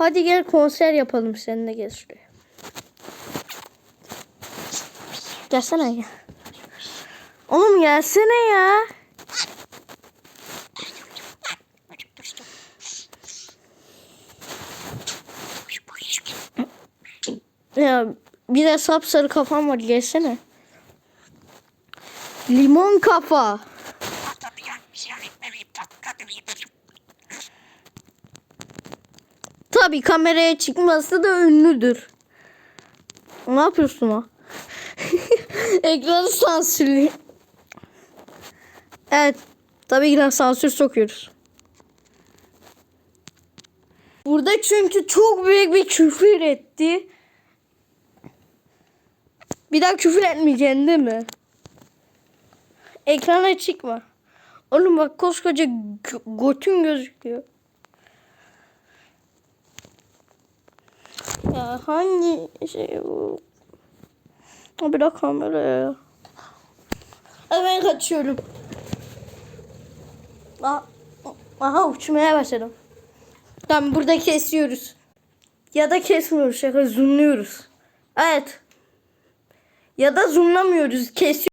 Hadi gel konser yapalım seninle gel şuraya. Gelsene ya. Oğlum gelsene ya. Ya bir de sapsarı kafam var gelsene. Limon kafa. Tabii kameraya çıkması da ünlüdür. Ne yapıyorsun o? Ekranı sansürlü. Evet. Tabii ki de sansür sokuyoruz. Burada çünkü çok büyük bir küfür etti. Bir daha küfür etmeyeceksin değil mi? Ekrana çıkma. Oğlum bak koskoca gö- götün gözüküyor. Ya hangi şey bu? Dakika kameraya. Ben kaçıyorum. Aha, aha uçmaya başladım. Tamam burada kesiyoruz. Ya da kesmiyoruz şaka zoomluyoruz. Evet. Ya da zoomlamıyoruz kesiyoruz.